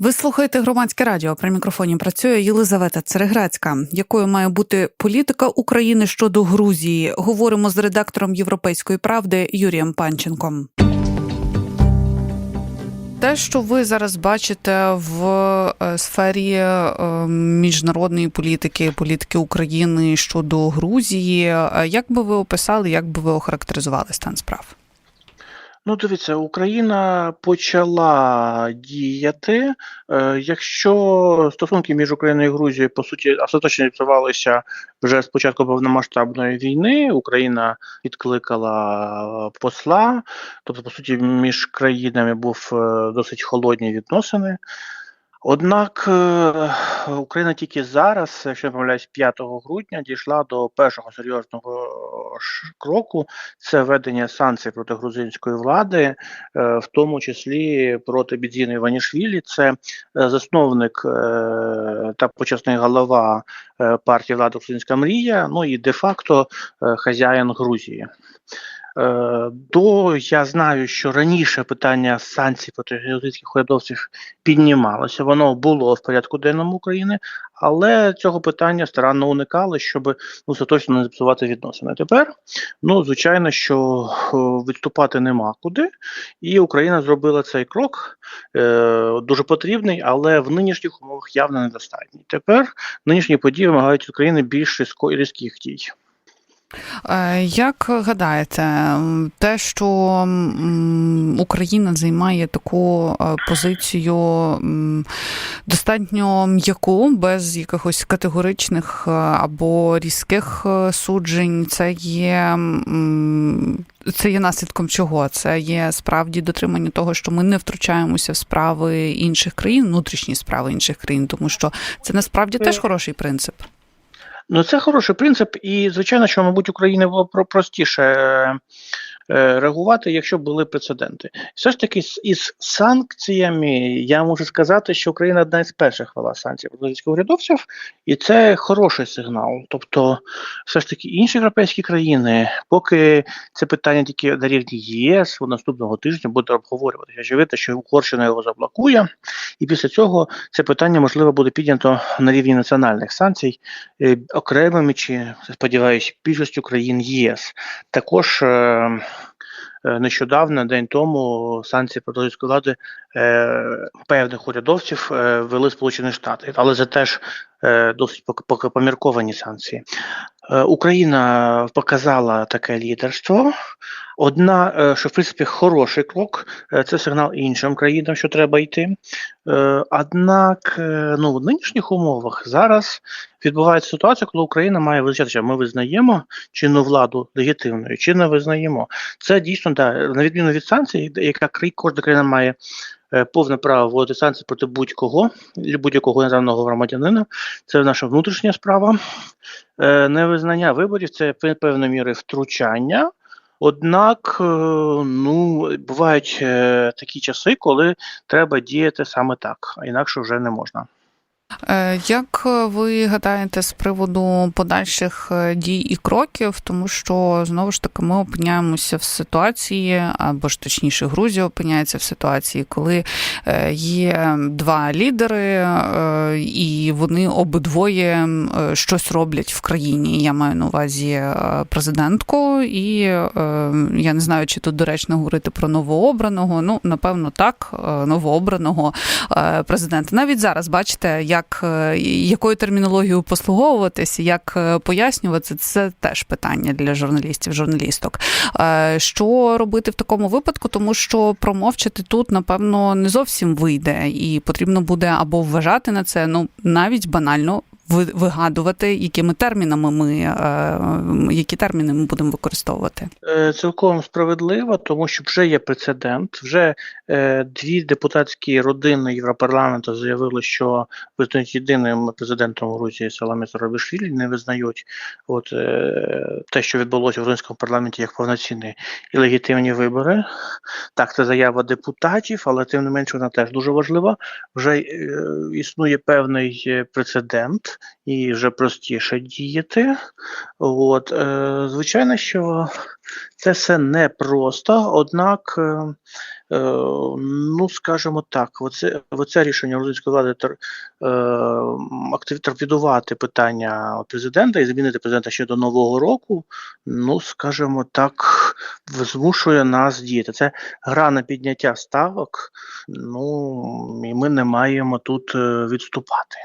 Ви слухаєте громадське радіо. При мікрофоні працює Єлизавета Цереграцька. Якою має бути політика України щодо Грузії? Говоримо з редактором Європейської правди Юрієм Панченком. Те, що ви зараз бачите в е, сфері е, міжнародної політики, політики України щодо Грузії, е, як би ви описали, як би ви охарактеризували стан справ? Ну, дивіться, Україна почала діяти. Е, Якщо стосунки між Україною і Грузією по суті остаточно відбувалися вже з початку повномасштабної війни, Україна відкликала посла, тобто, по суті, між країнами був е, досить холодні відносини. Однак е, Україна тільки зараз, якщо не помиляюсь, 5 грудня дійшла до першого серйозного кроку це введення санкцій проти грузинської влади, е, в тому числі проти Бідзіни Іванішвілі. Це е, засновник е, та почесний голова е, партії влади Грузинська мрія, ну і де-факто е, хазяїн Грузії. Е, До я знаю, що раніше питання санкцій проти грузинських урядовців піднімалося. Воно було в порядку денному України, але цього питання старанно уникали, щоб ну, остаточно не зіпсувати відносини. Тепер, ну звичайно, що е, відступати нема куди, і Україна зробила цей крок е, дуже потрібний, але в нинішніх умовах явно недостатній. Тепер нинішні події вимагають України більш різко- різких дій. Е, Як гадаєте, те, що Україна займає таку е, позицію достатньо м'яку, без якихось категоричних е, або різких суджень, це є, це є наслідком чого? Це є справді дотримання того, що ми не втручаємося в справи інших країн, внутрішні справи інших країн, тому що це насправді теж хороший принцип. Ну, це хороший принцип, і звичайно, що, мабуть, Україні було про- простіше е, реагувати, якщо були прецеденти. Все ж таки, із санкціями я можу сказати, що Україна одна із перших вела санкцій проти російських урядовців, і це хороший сигнал. Тобто, все ж таки, інші європейські країни, поки це питання тільки на рівні ЄС, наступного тижня буде обговорюватися. Очевидно, що Угорщина його заблокує, і після цього це питання можливо буде піднято на рівні національних санкцій е, окремими чи сподіваюсь, більшістю країн ЄС. Також е, е, нещодавно, день тому, санкції проти російської влади е, певних урядовців е, Сполучені Штати, але це теж е, досить помірковані санкції. Е, Україна показала таке лідерство. Одна, е, що в принципі хороший крок, е, це сигнал іншим країнам, що треба йти. Е, Однак, ну в нинішніх умовах зараз відбувається ситуація, коли Україна має визначатися, ми визнаємо чинну владу легітимною, чи не визнаємо. Це дійсно да, на відміну від санкцій, яка кожна країна має повне право вводити санкції проти будь-кого, будь-якого іноземного громадянина. Це наша внутрішня справа. Невизнання виборів це пе- певною мірою втручання. Однак, е, ну, бувають е, такі часи, коли треба діяти саме так, а інакше вже не можна. Е, Як ви гадаєте з приводу подальших е, дій і кроків, тому що знову ж таки ми опиняємося в ситуації, або ж точніше, Грузія опиняється в ситуації, коли е, є два лідери, е, і вони обидвоє е, щось роблять в країні. Я маю на увазі е, президентку, і е, я не знаю, чи тут доречно говорити про новообраного. Ну, напевно, так, е, новообраного е, президента. Навіть зараз бачите, як е, якою термінологією послуговуватися, як е, пояснювати, це теж питання для журналістів, журналісток. Е, Що робити в такому випадку, тому що промовчати тут, напевно, не зовсім вийде, і потрібно буде або вважати на це, ну навіть банально. Вигадувати, якими термінами ми які терміни ми будемо використовувати. Цілком справедливо, тому що вже є прецедент. Вже дві депутатські родини Європарламенту заявили, що визнають єдиним президентом Грузії Саламі Зарабішвілі, не визнають от, е, те, що відбулося в грузинському парламенті, як повноцінні і легітимні вибори. Так, це заява депутатів, але тим не менше вона теж дуже важлива. Вже е, існує певний е, прецедент, і вже простіше діяти. От, е, звичайно, що це все непросто, однак, е, е, ну скажімо так, оце, оце рішення грузинської влади тор, е, актив, торпедувати питання президента і змінити президента ще до Нового року, ну скажімо так, змушує нас діяти. Це гра на підняття ставок, ну і ми не маємо тут відступати.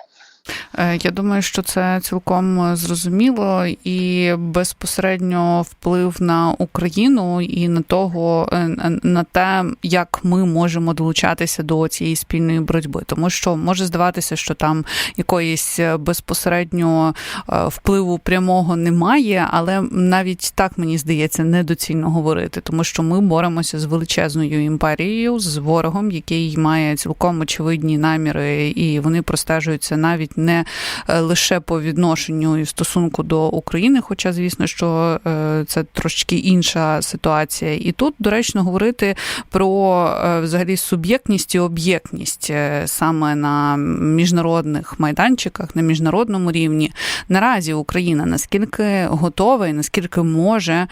Е, Я думаю, що це цілком зрозуміло і безпосередньо вплив на Україну і на того е, на те, як ми можемо долучатися до цієї спільної боротьби, тому що може здаватися, що там якоїсь безпосередньо е, впливу прямого немає, але навіть так мені здається недоцільно говорити, тому що ми боремося з величезною імперією, з ворогом, який має цілком очевидні наміри, і вони простежуються навіть не е, лише по відношенню і стосунку до України, хоча, звісно, що е, це трошки інша ситуація. І тут доречно говорити про е, взагалі суб'єктність і об'єктність саме на міжнародних майданчиках, на міжнародному рівні. Наразі Україна наскільки готова і наскільки може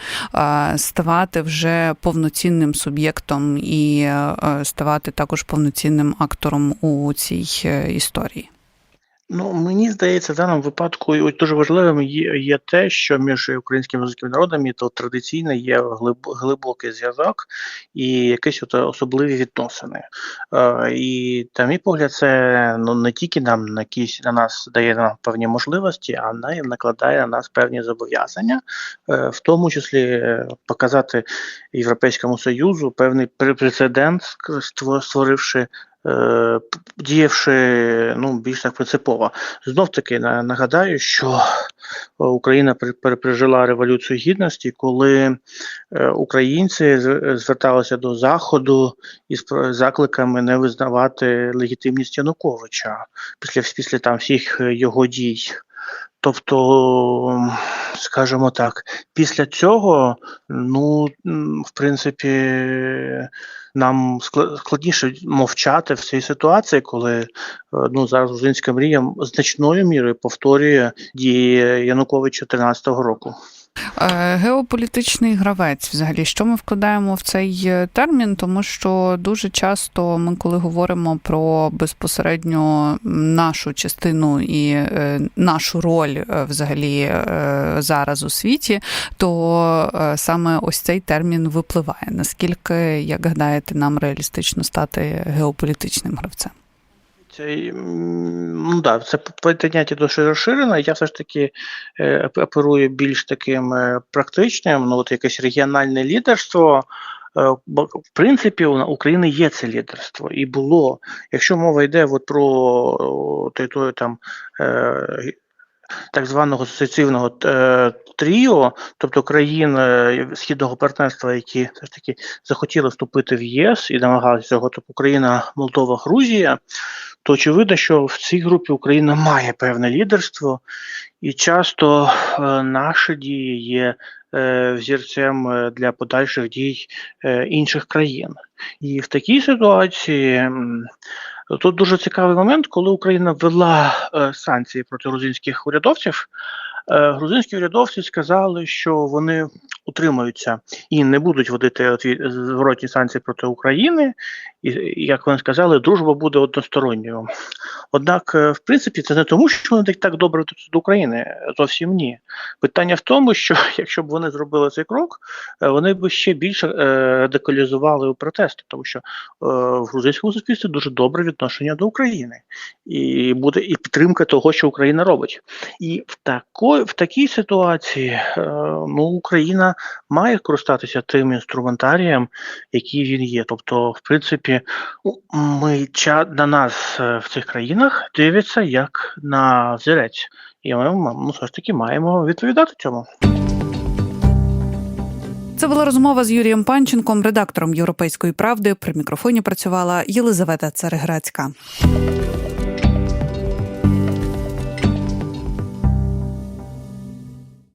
ставати вже повноцінним суб'єктом і ставати також повноцінним актором у цій історії. Ну, мені здається, в даному випадку ось дуже важливим є, є те, що між українським і російським народами то традиційно є глиб, глибокий зв'язок і якісь от особливі відносини. Е, і, на мій погляд, це ну, не тільки нам на якісь на нас дає нам певні можливості, а на накладає на нас певні зобов'язання, е, в тому числі е, показати Європейському Союзу певний прецедент, створивши діявши ну, більш так принципово. Знов таки нагадаю, що Україна пережила революцію гідності, коли е, українці зверталися до Заходу із закликами не визнавати легітимність Януковича після після там всіх його дій. Тобто, скажімо так, після цього, ну, в принципі, нам складніше мовчати в цій ситуації, коли ну, зараз грузинська мрія значною мірою повторює дії Януковича 2013 року. Геополітичний гравець, взагалі, що ми вкладаємо в цей термін, тому що дуже часто ми, коли говоримо про безпосередньо нашу частину і е, нашу роль е, взагалі е, зараз у світі, то саме ось цей термін випливає. Наскільки, як гадаєте, нам реалістично стати геополітичним гравцем? Ну, да, це поняття дуже розширене. Я все ж таки е, оперую більш таким е, практичним, ну от якесь регіональне лідерство. Е, бо в принципі у України є це лідерство і було. Якщо мова йде от про той, там е, так званого асоціативного е, тріо, тобто країн східного партнерства, які все ж таки захотіли вступити в ЄС і намагалися цього, тобто Україна, Молдова, Грузія, то очевидно, що в цій групі Україна має певне лідерство, і часто е, наші дії є е, взірцем для подальших дій е, інших країн. І в такій ситуації. Тут дуже цікавий момент, коли Україна ввела е, санкції проти грузинських урядовців. Е, грузинські урядовці сказали, що вони утримаються і не будуть вводити зворотні санкції проти України, і як вони сказали, дружба буде односторонньою. Однак, е, в принципі, це не тому, що вони так добре до України, зовсім ні. Питання в тому, що якщо б вони зробили цей крок, е, вони б ще більше радикалізували протести, тому що в грузинському суспільстві дуже добре відношення до України, і буде і підтримка того, що Україна робить. І в такої в такій ситуації ну, Україна має користатися тим інструментарієм, який він є. Тобто, в принципі, ми на нас е, в цих країнах дивляться як на взірець, і ми ну, все ж таки маємо відповідати цьому. Це була розмова з Юрієм Панченком, редактором Європейської правди. При мікрофоні працювала Єлизавета Цареградська.